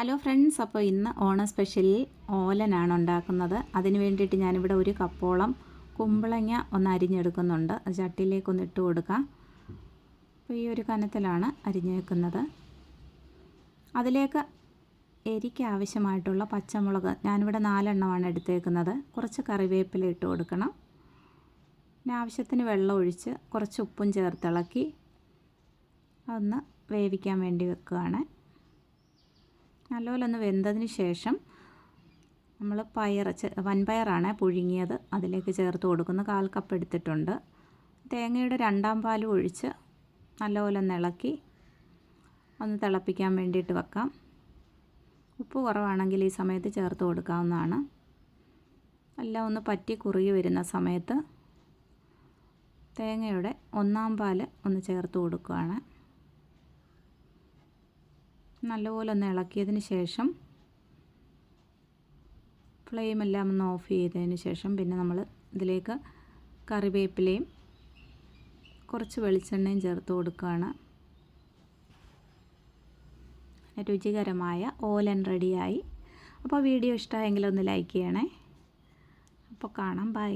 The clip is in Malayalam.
ഹലോ ഫ്രണ്ട്സ് അപ്പോൾ ഇന്ന് ഓണ സ്പെഷ്യലിൽ ഓലനാണ് ഉണ്ടാക്കുന്നത്. അതിന് വേണ്ടിയിട്ട് ഞാനിവിടെ ഒരു കപ്പോളം കുമ്പളങ്ങ ഒന്ന് അരിഞ്ഞെടുക്കുന്നുണ്ട്. അത് ചട്ടിയിലേക്ക് ഒന്ന് ഇട്ട് കൊടുക്കാം. അപ്പോൾ ഈ ഒരു കനത്തിലാണ് അരിഞ്ഞു വെക്കുന്നത് അതിലേക്ക് എരിക്ക് ആവശ്യമായിട്ടുള്ള പച്ചമുളക് ഞാനിവിടെ നാലെണ്ണമാണ് എടുത്തേക്കുന്നത്. കുറച്ച് കറിവേപ്പില ഇട്ട് കൊടുക്കണം. പിന്നെ ആവശ്യത്തിന് വെള്ളം ഒഴിച്ച് കുറച്ച് ഉപ്പും ചേർത്തിളക്കി ഒന്ന് വേവിക്കാൻ വേണ്ടി വെക്കുകയാണ്. നല്ലപോലെ ഒന്ന് വെന്തതിന് ശേഷം നമ്മൾ പയർ വൻപയറാണ് പുഴുങ്ങിയത്. അതിലേക്ക് ചേർത്ത് കൊടുക്കുന്ന. കാൽ കപ്പ് എടുത്തിട്ടുണ്ട്. തേങ്ങയുടെ രണ്ടാം പാലും ഒഴിച്ച് നല്ലപോലെ ഒന്ന് ഇളക്കി ഒന്ന് തിളപ്പിക്കാൻ വേണ്ടിയിട്ട് വെക്കാം. ഉപ്പ് കുറവാണെങ്കിൽ ഈ സമയത്ത് ചേർത്ത് കൊടുക്കാവുന്നതാണ്. എല്ലാം ഒന്ന് പറ്റി കുറുകി വരുന്ന സമയത്ത് തേങ്ങയുടെ ഒന്നാം പാൽ ഒന്ന് ചേർത്ത് കൊടുക്കുകയാണ് നല്ലപോലെ ഒന്ന് ഇളക്കിയതിന് ശേഷം ഫ്ലെയിമെല്ലാം ഒന്ന് ഓഫ് ചെയ്തതിന് ശേഷം പിന്നെ നമ്മൾ ഇതിലേക്ക് കറിവേപ്പിലയും കുറച്ച് വെളിച്ചെണ്ണയും ചേർത്ത് കൊടുക്കുകയാണ്. രുചികരമായ ഓലൻ റെഡിയായി. അപ്പോൾ വീഡിയോ ഇഷ്ടമായെങ്കിൽ ഒന്ന് ലൈക്ക് ചെയ്യണേ. അപ്പോൾ കാണാം. ബൈ.